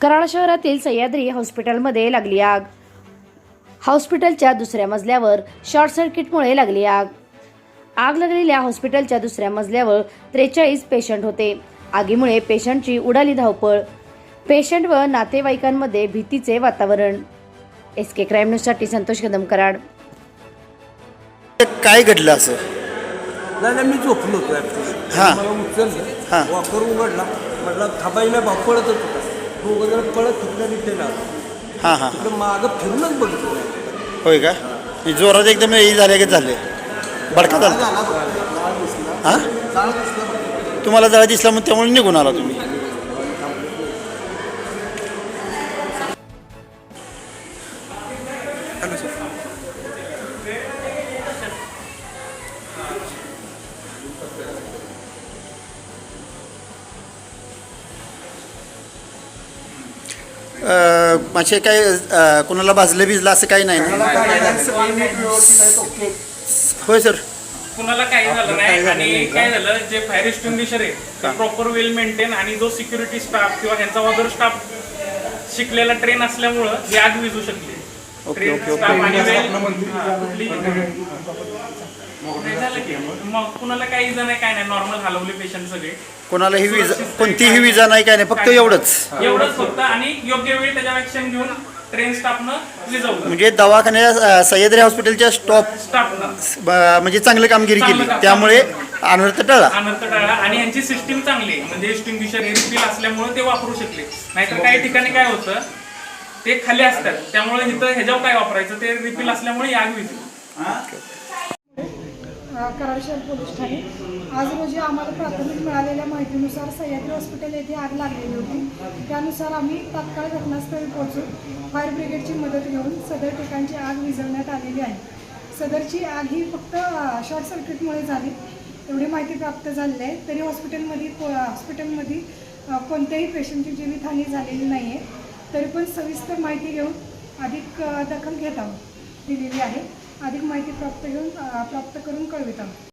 कराड शहरातील सह्याद्री हॉस्पिटलमध्ये लागली आग. हॉस्पिटलच्या दुसऱ्या मजल्यावर शॉर्ट सर्किटमुळे लागली आग. आग लागलेल्या हॉस्पिटलच्या दुसऱ्या मजल्यावर त्रेचाळीस पेशंट होते. आगीमुळे पेशंटची उडाली धावपळ. पेशंट व नातेवाईकांमध्ये भीतीचे वातावरण. एस के क्राईम न्यूजसाठी संतोष कदम कराड. काय घडलं असं? नाही नाही मी झोपलो होतो ॲक्च्युली हां. मला उचललं. हां. वॉकर उघडला. म्हटलं भाऊ पळतच होता. दोघं जण पळत आलो हां हां तिकडं मागं फिरूनच बघितलं नाही. होय का जोरात एकदम हे झाले की झाले बडका झाला झाला बघा. जाळ दिसला. हां जाळ दिसला बघा. तुम्हाला जरा दिसला मग त्यामुळे निघून आला तुम्ही अं, म्हणजे काय कोणाला भाजलं भिजलं असं काही नाही ना. होय सर. कुणाला काही झालं नाही आणि काय झालं जे फायर एक्सटिंग्विशर आहे ते प्रॉपर वेल मेंटेन आणि जो सिक्युरिटी स्टाफ किंवा ह्यांचा अदर स्टाफ शिकलेला ट्रेन असल्यामुळं ही आग विजू शकली. Okay, okay, okay. हा, नाही मग कुणाला काही जण काय नाही. नॉर्मल हलवले पेशंट सगळे. कोणालाही विजा कोणतीही विजा नाही काय नाही. फक्त एवढंच. एवढंच फक्त. आणि योग्य वेळी त्याच्या ऍक्शन घेऊन ट्रेन स्टाफनं विजवलं म्हणजे दवाखान्या सह्याद्री हॉस्पिटलच्या स्टॉप स्टाफनं म्हणजे चांगली कामगिरी केली. त्यामुळे अनर्थ टळला. अनंत टाळा आणि यांची सिस्टीम चांगली आहे. म्हणजे एक्सटिंग्विशर असल्यामुळे ते वापरू शकले. नाहीतर काही ठिकाणी काय होतं? ते खाली असतात. त्यामुळे इथं ह्याच्यावर काय वापरायचं? ते रिफिल असल्यामुळे आग विधी कराड शहर पोलीस ठाणे. आज रोजी आम्हाला प्राथमिक मिळालेल्या माहितीनुसार सह्याद्री हॉस्पिटल येथे आग लागलेली होती. त्यानुसार आम्ही तात्काळ घटनास्थळी पोहोचून फायर ब्रिगेडची मदत घेऊन सदर ठिकाणची आग विझवण्यात आलेली आहे. सदरची आग ही फक्त शॉर्ट सर्किटमुळे झाली. एवढी माहिती प्राप्त झालेली आहे. तरी हॉस्पिटलमध्ये हॉस्पिटलमध्ये कोणत्याही पेशंटची जीवितहानी झालेली नाही आहे तरी पण सविस्तर माहिती घेऊन अधिक दखल घेत आहोत. दिलेली आहे. अधिक माहिती प्राप्त घेऊन प्राप्त करून कळवित आहोत.